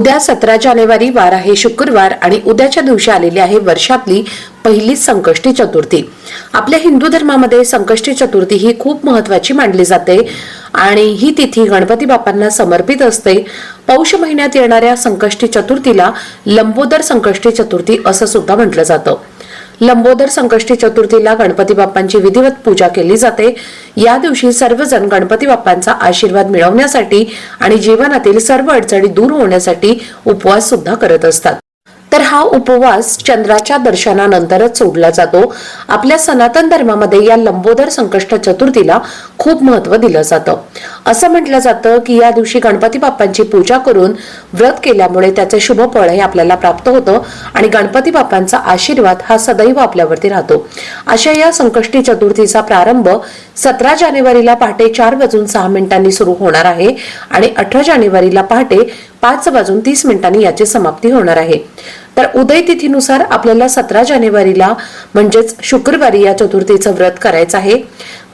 उद्या सतरा जानेवारी वार आहे शुक्रवार आणि उद्याच्या दिवशी आलेली आहे वर्षातली पहिली संकष्टी चतुर्थी. आपल्या हिंदू धर्मामध्ये संकष्टी चतुर्थी ही खूप महत्वाची मानली जाते आणि ही तिथी गणपती बाप्पांना समर्पित असते. पौष महिन्यात येणाऱ्या संकष्टी चतुर्थीला लंबोदर संकष्टी चतुर्थी असं सुद्धा म्हटलं जातं. लंबोदर संकष्टी चतुर्थीला गणपती बाप्पांची विधिवत पूजा केली जाते. या दिवशी सर्वजण गणपती बाप्पांचा आशीर्वाद मिळवण्यासाठी आणि जीवनातील सर्व अडचणी दूर होण्यासाठी उपवास सुद्धा करत असतात. तर हा उपवास चंद्राच्या दर्शनानंतरच सोडला जातो. आपल्या सनातन धर्मामध्ये या लंबोदर संकष्ट चतुर्थीला खूप महत्त्व दिलं जातं. असं म्हटलं जातं की या दिवशी गणपती बाप्पांची पूजा करून व्रत केल्यामुळे त्याचे शुभ फळ हे आपल्याला प्राप्त होतं आणि गणपती बाप्पांचा आशीर्वाद हा सदैव आपल्यावरती राहतो. अशा या संकष्टी चतुर्थीचा प्रारंभ सतरा जानेवारीला पहाटे चार वाजून सहा मिनिटांनी सुरू होणार आहे आणि अठरा जानेवारीला पहाटे पाच वाजून तीस मिनिटांनी याची समाप्ती होणार आहे. तर उदय तिथीनुसार आपल्याला सतरा जानेवारीला म्हणजेच शुक्रवारी या चतुर्थीचं व्रत करायचं आहे.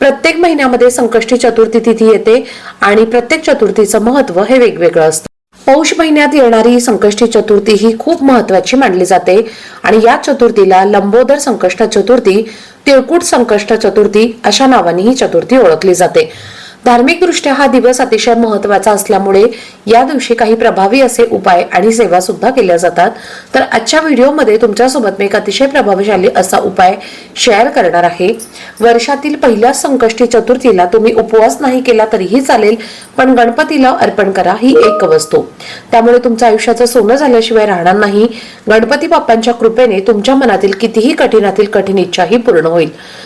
प्रत्येक महिन्यामध्ये संकष्टी चतुर्थी तिथी येते आणि प्रत्येक चतुर्थीचं महत्त्व हे वेगवेगळं असतं. पौष महिन्यात येणारी संकष्टी चतुर्थी ही खूप महत्वाची मानली जाते आणि या चतुर्थीला लंबोदर संकष्ट चतुर्थी तिळकुट संकष्ट चतुर्थी अशा नावाने ही चतुर्थी ओळखली जाते. धार्मिकदृष्ट्या हा दिवस अतिशय महत्त्वाचा असल्यामुळे या दिवशी काही प्रभावी असे उपाय आणि सेवा सुद्धा केल्या जातात. तर आजच्या व्हिडिओमध्ये तुमच्यासोबत मी एक अतिशय प्रभावशाली असा उपाय शेअर करणार आहे. वर्षातील पहिल्या संकष्टी चतुर्थीला तुम्ही उपवास नाही केला तरीही चालेल पण गणपतीला अर्पण करा ही एक वस्तू. त्यामुळे तुमचं आयुष्याचं सोनं झाल्याशिवाय राहणार नाही. गणपती बाप्पांच्या कृपेने तुमच्या मनातील कितीही कठीणातील कठीण इच्छाही पूर्ण होईल.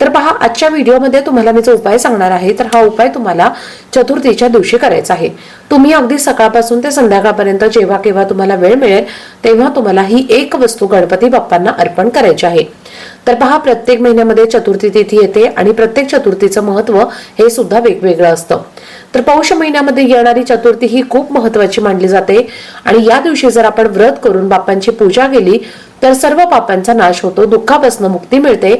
तर पहा आजच्या व्हिडिओमध्ये तुम्हाला मी जो उपाय सांगणार आहे तर हा उपाय तुम्हाला चतुर्थीच्या दिवशी करायचा आहे. तुम्ही अगदी सकाळपासून ते संध्याकाळपर्यंत जेव्हा केव्हा तुम्हाला वेळ मिळेल तेव्हा तुम्हाला ही एक वस्तू गणपती बाप्पांना अर्पण करायची आहे. तर पहा प्रत्येक महिन्यामध्ये चतुर्थी तिथी येते आणि प्रत्येक चतुर्थीचं महत्त्व हे सुद्धा वेगवेगळं असतं. तर पौष महिन्यामध्ये येणारी चतुर्थी ही खूप महत्वाची मानली जाते आणि या दिवशी जर आपण व्रत करून बाप्पांची पूजा केली तर सर्व पापांचा नाश होतो दुःखापासून मुक्ती मिळते.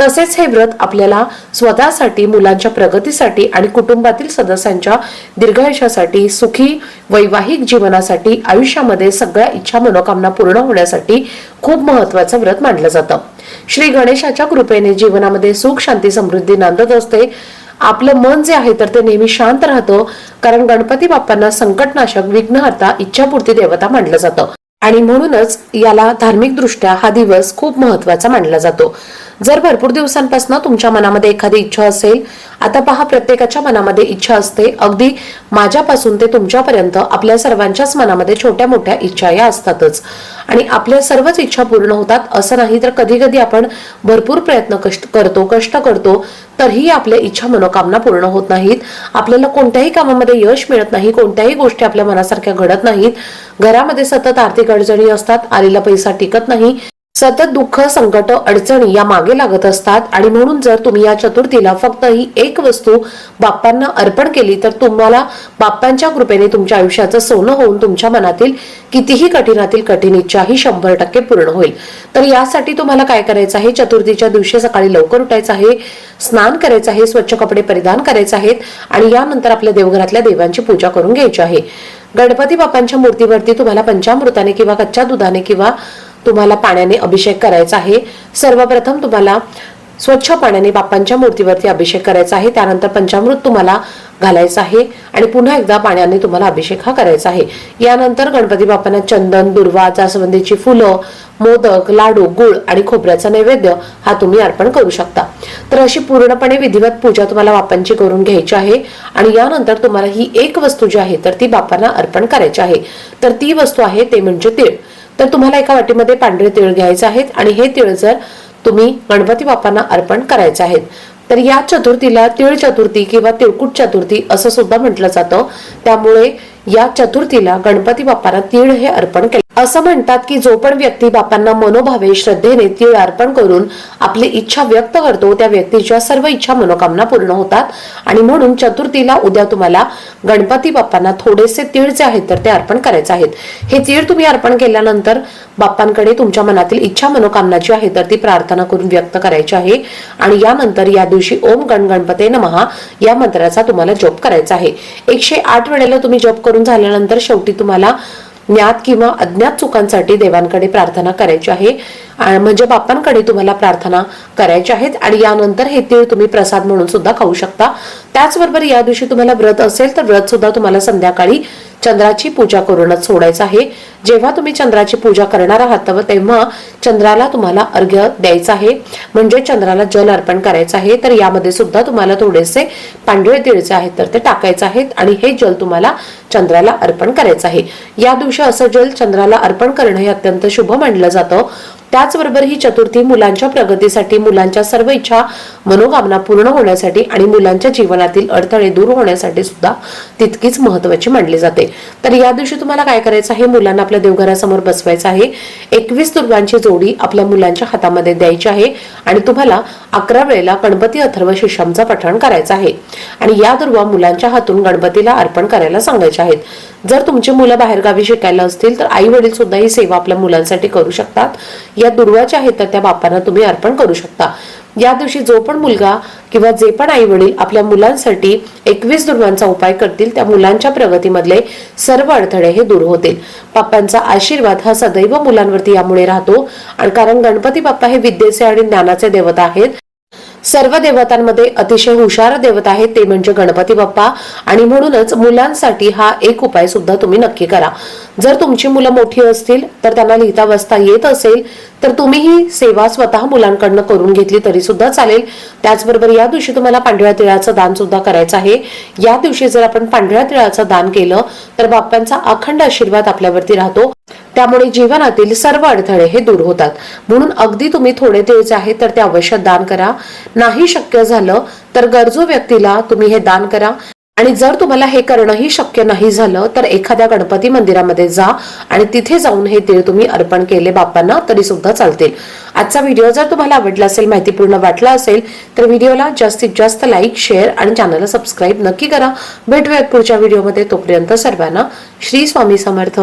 तसेच हे व्रत आपल्याला स्वतःसाठी मुलांच्या प्रगतीसाठी आणि कुटुंबातील सदस्यांच्या दीर्घायुष्यासाठी सुखी वैवाहिक जीवनासाठी आयुष्यामध्ये सगळ्या इच्छा मनोकामना पूर्ण होण्यासाठी खूप महत्वाचं व्रत मानलं जातं. श्री गणेशाच्या कृपेने जीवनामध्ये सुख शांती समृद्धी नांदत असते. आपलं मन जे आहे तर ते नेहमी शांत राहतं. कारण गणपती बाप्पांना संकटनाशक विघ्नहर्ता इच्छापूर्ती देवता मानलं जातं. आणि म्हणूनच याला धार्मिकदृष्ट्या हा दिवस खूप महत्त्वाचा मानला जातो. जर भरपूर दिवसांपासून तुमच्या मनामध्ये एखादी इच्छा असेल आता पहा प्रत्येकाच्या मनामध्ये इच्छा असते. अगदी माझ्यापासून ते तुमच्यापर्यंत आपल्या सर्वांच्याच मनामध्ये छोट्या मोठ्या इच्छा या असतातच. आणि आपल्या सर्वच इच्छा पूर्ण होतात असं नाही तर कधी कधी आपण भरपूर प्रयत्न कष्ट करतो कष्ट करतो तरीही आपल्या इच्छा मनोकामना पूर्ण होत नाहीत. आपल्याला कोणत्याही कामामध्ये यश मिळत नाही कोणत्याही गोष्टी आपल्या मनासारख्या घडत नाहीत. घरामध्ये सतत आर्थिक अडचणी असतात आलेला पैसा टिकत नाही. सतत दुःख संकट अडचणी या मागे लागत असतात आणि म्हणून जर तुम्ही या चतुर्थीला फक्त ही एक वस्तू बाप्पांना अर्पण केली तर तुम्हाला बाप्पांच्या कृपेने तुमच्या आयुष्याचं सोनं होऊन तुमच्या मनातील कितीही कठीणातील कठीण इच्छा ही शंभर टक्के पूर्ण होईल. तर यासाठी तुम्हाला काय करायचं आहे? चतुर्थीच्या दिवशी सकाळी लवकर उठायचं आहे स्नान करायचं आहे स्वच्छ कपडे परिधान करायचे आहेत आणि यानंतर आपल्या देवघरातल्या देवांची पूजा करून घ्यायची आहे. गणपती बाप्पांच्या मूर्तीवरती तुम्हाला पंचामृताने किंवा कच्च्या दुधाने किंवा तुम्हाला पाण्याने अभिषेक करायचा आहे. सर्वप्रथम तुम्हाला स्वच्छ पाण्याने बाप्पांच्या मूर्तीवरती अभिषेक करायचा आहे. त्यानंतर पंचामृत तुम्हाला घालायचं आहे आणि पुन्हा एकदा पाण्याने तुम्हाला अभिषेक हा करायचा आहे. यानंतर गणपती बाप्पांना चंदन दुर्वा जास्वंदीची फुलं मोदक लाडू गुळ आणि खोबऱ्याचा नैवेद्य हा तुम्ही अर्पण करू शकता. तर अशी पूर्णपणे विधिवत पूजा तुम्हाला बाप्पांची करून घ्यायची आहे आणि यानंतर तुम्हाला ही एक वस्तू जी आहे तर ती बाप्पांना अर्पण करायची आहे. तर ती वस्तू आहे ते म्हणजे तीळ. तर तुम्हाला एका वाटीमध्ये पांढरे तीळ घ्यायचे आहेत आणि हे तीळ जर तुम्ही गणपती बाप्पांना अर्पण करायचे आहेत तर या चतुर्थीला तिळ चतुर्थी किंवा तिळकुट चतुर्थी असं सुद्धा म्हटलं जातं. त्यामुळे या चतुर्थीला गणपती बाप्पांना तीळ हे अर्पण केले असं म्हणतात की जो पण व्यक्ती बाप्पांना मनोभावे श्रद्धेने तीळ अर्पण करून आपली इच्छा व्यक्त करतो त्या व्यक्तीच्या सर्व इच्छा मनोकामना पूर्ण होतात. आणि म्हणून चतुर्थीला उद्या तुम्हाला गणपती बाप्पांना थोडेसे तीळ जे आहेत तर ते अर्पण करायचे आहेत. हे तीळ तुम्ही अर्पण केल्यानंतर बाप्पांकडे तुमच्या मनातील इच्छा मनोकामना जी आहे तर ती प्रार्थना करून व्यक्त करायची आहे. आणि यानंतर या दिवशी ओम गण गणपते नमहा या मंत्राचा तुम्हाला जप करायचा आहे. एकशे आठ वेळेला तुम्ही जप करून झाल्यानंतर शेवटी तुम्हाला ज्ञात किंवा अज्ञात चुकांसाठी देवांकडे प्रार्थना करायची आहे. म्हणजे बाप्पांकडे तुम्हाला प्रार्थना करायची आहेत आणि यानंतर हे तीळ तुम्ही प्रसाद म्हणून सुद्धा खाऊ शकता. त्याचबरोबर या दिवशी तुम्हाला व्रत असेल तर व्रत सुद्धा तुम्हाला संध्याकाळी चंद्राची पूजा करूनच सोडायचं आहे. जेव्हा तुम्ही चंद्राची पूजा करणार आहात तेव्हा- चंद्राला तुम्हाला अर्घ्य द्यायचं आहे. म्हणजे चंद्राला जल अर्पण करायचं आहे. तर यामध्ये सुद्धा तुम्हाला थोडेसे पांढरे तिळचे आहेत तर ते टाकायचे आहेत आणि हे जल तुम्हाला चंद्राला अर्पण करायचं आहे. या दिवशी असं जल चंद्राला अर्पण करणं हे अत्यंत शुभ मानलं जातं. त्याचबरोबर ही चतुर्थी मुलांच्या प्रगतीसाठी मुलांच्या सर्व इच्छा मनोकामना पूर्ण होण्यासाठी आणि मुलांच्या जीवनातील अडथळे दूर होण्यासाठी सुद्धा तितकीच महत्वाची मानली जाते. तर या दिवशी तुम्हाला काय करायचं आहे? मुलांना आपल्या देवघरासमोर बसवायचं आहे. एकवीस दुर्गांची जोडी आपल्या मुलांच्या हातामध्ये द्यायची आहे आणि तुम्हाला अकरा वेळेला गणपती अथर्व शिष्यामचा पठण करायचं आहे. आणि या दुर्वा मुलांच्या हातून गणपतीला अर्पण करायला सांगायच्या आहेत. जर तुमची मुलं बाहेरगावी शिकायला असतील तर आई वडील सुद्धा ही सेवा आपल्या मुलांसाठी करू शकतात. या दुर्वाच्या आहेत तर त्या बापांना तुम्ही अर्पण करू शकता. या दिवशी जो पण मुलगा किंवा जे पण आई वडील आपल्या मुलांसाठी एकवीस दुर्वांचा उपाय करतील त्या मुलांच्या प्रगतीमधले सर्व अडथळे हे दूर होतील. बाप्पांचा आशीर्वाद हा सदैव मुलांवरती यामुळे राहतो. आणि कारण गणपती बाप्पा हे विद्येचे आणि ज्ञानाचे देवता आहेत. सर्व देवतांमध्ये अतिशय हुशार देवता आहेत ते म्हणजे गणपती बाप्पा. आणि म्हणूनच मुलांसाठी हा एक उपाय सुद्धा तुम्ही नक्की करा. जर तुमची मुलं मोठी असतील तर त्यांना लिहिता वाचता येत असेल तर तुम्ही ही सेवा स्वतः मुलांकडनं करून घेतली तरी सुद्धा चालेल. त्याचबरोबर या दिवशी तुम्हाला पांढऱ्या तिळाचं दान सुद्धा करायचं आहे. या दिवशी जर आपण पांढऱ्या तिळाचं दान केलं तर बाप्पांचा अखंड आशीर्वाद आपल्यावरती राहतो. त्यामुळे जीवनातील सर्व अडथळे हे दूर होतात. म्हणून अगदी तुम्ही थोडे तिळचे आहे तर ते अवश्य दान करा. नाही शक्य झालं तर गरजू व्यक्तीला तुम्ही हे दान करा. आणि जर तुम्हाला हे करणंही शक्य नाही झालं तर एखाद्या गणपती मंदिरामध्ये जा आणि तिथे जाऊन हे तीळ तुम्ही अर्पण केले. बाप्पांना तरी सुद्धा चालतील. आजचा व्हिडिओ जर तुम्हाला आवडला असेल माहितीपूर्ण वाटला असेल तर व्हिडिओला जास्तीत जास्त लाईक शेअर आणि चॅनलला सबस्क्राईब नक्की करा. भेटूयात पुढच्या व्हिडिओमध्ये. तोपर्यंत सर्वांना श्री स्वामी समर्थ.